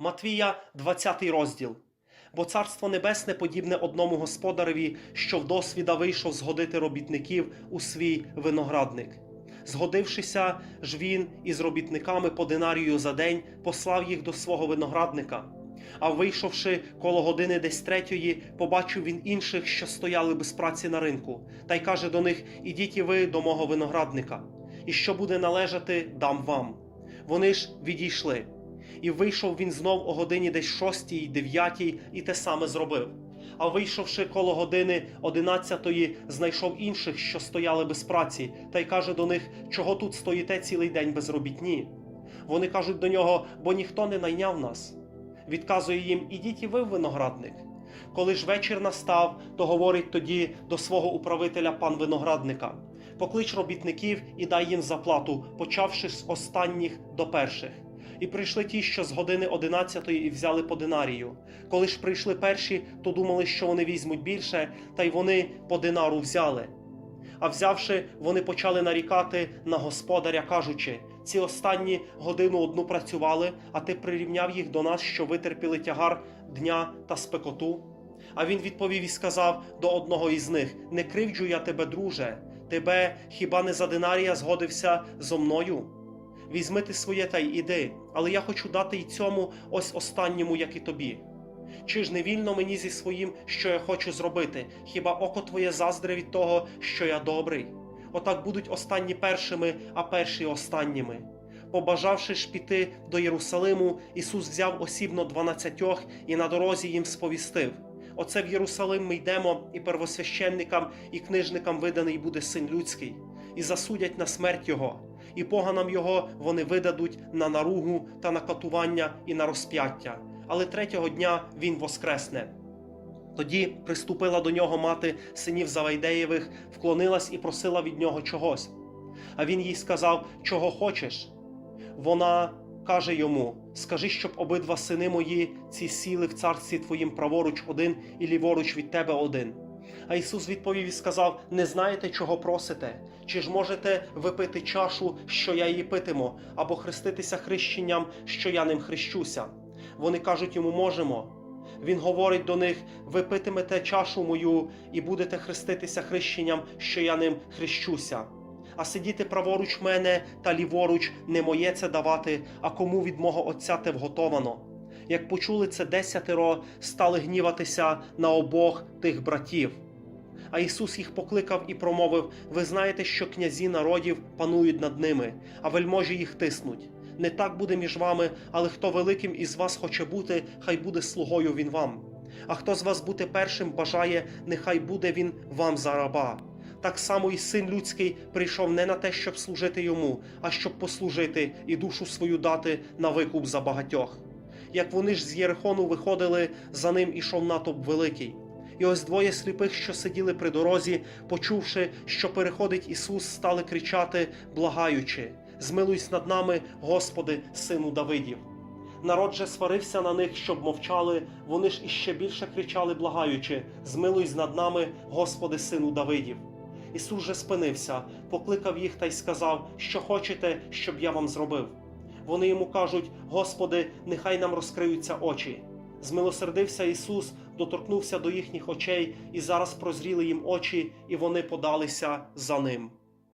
Матвія, 20 розділ. Бо царство небесне подібне одному господареві, що вдосвіда вийшов згодити робітників у свій виноградник. Згодившися ж він із робітниками по динарію за день, послав їх до свого виноградника. А вийшовши коло години десь третьої, побачив він інших, що стояли без праці на ринку, та й каже до них: Ідіть і ви до мого виноградника, і що буде належати, дам вам. Вони ж відійшли. І вийшов він знов о годині десь шостій, дев'ятій, і те саме зробив. А вийшовши коло години одинадцятої, знайшов інших, що стояли без праці, та й каже до них, чого тут стоїте цілий день без робітні. Вони кажуть до нього, бо ніхто не найняв нас. Відказує їм, ідіть і ви в виноградник. Коли ж вечір настав, то говорить тоді до свого управителя пан виноградника: поклич робітників і дай їм заплату, почавши з останніх до перших. І прийшли ті, що з години одинадцятої і взяли по динарію. Коли ж прийшли перші, то думали, що вони візьмуть більше, та й вони по динару взяли. А взявши, вони почали нарікати на господаря, кажучи: ці останні годину одну працювали, а ти прирівняв їх до нас, що витерпіли тягар дня та спекоту. А він відповів і сказав до одного із них: Не кривджу я тебе, друже, тебе хіба не за динарія згодився зо мною? Візьми ти своє та й іди, але я хочу дати й цьому ось останньому, як і тобі. Чи ж не вільно мені зі своїм, що я хочу зробити? Хіба око твоє заздре від того, що я добрий? Отак будуть останні першими, а перші останніми. Побажавши ж піти до Єрусалиму, Ісус взяв осібно дванадцятьох і на дорозі їм сповістив: Оце в Єрусалим ми йдемо, і первосвященникам, і книжникам виданий буде син людський, і засудять на смерть його, і поганам його вони видадуть на наругу та на катування і на розп'яття. Але третього дня він воскресне. Тоді приступила до нього мати синів Завайдеєвих, вклонилась і просила від нього чогось. А він їй сказав, чого хочеш. Вона каже йому: Скажи, щоб обидва сини мої ці сіли в царстві твоїм праворуч один і ліворуч від тебе один. А Ісус відповів і сказав: Не знаєте, чого просите? Чи ж можете випити чашу, що я її питиму, або хреститися хрещенням, що я ним хрещуся? Вони кажуть йому, можемо. Він говорить до них: ви питимете чашу мою і будете хреститися хрещенням, що я ним хрещуся. А сидіти праворуч мене та ліворуч не моє це давати, а кому від мого Отця те вготовано. Як почули це десятеро, стали гніватися на обох тих братів. А Ісус їх покликав і промовив: Ви знаєте, що князі народів панують над ними, а вельможі їх тиснуть. Не так буде між вами, але хто великим із вас хоче бути, хай буде слугою він вам. А хто з вас бути першим бажає, нехай буде він вам за раба. Так само і син людський прийшов не на те, щоб служити йому, а щоб послужити і душу свою дати на викуп за багатьох. Як вони ж з Єрихону виходили, за ним ішов натовп великий. І ось двоє сліпих, що сиділи при дорозі, почувши, що переходить Ісус, стали кричати, благаючи: Змилуйся над нами, Господи, сину Давидів. Народ же сварився на них, щоб мовчали. Вони ж іще більше кричали, благаючи: Змилуйся над нами, Господи, сину Давидів. Ісус же спинився, покликав їх та й сказав, що хочете, щоб я вам зробив. Вони йому кажуть: Господи, нехай нам розкриються очі. Змилосердився Ісус, доторкнувся до їхніх очей, і зараз прозріли їм очі, і вони подалися за ним.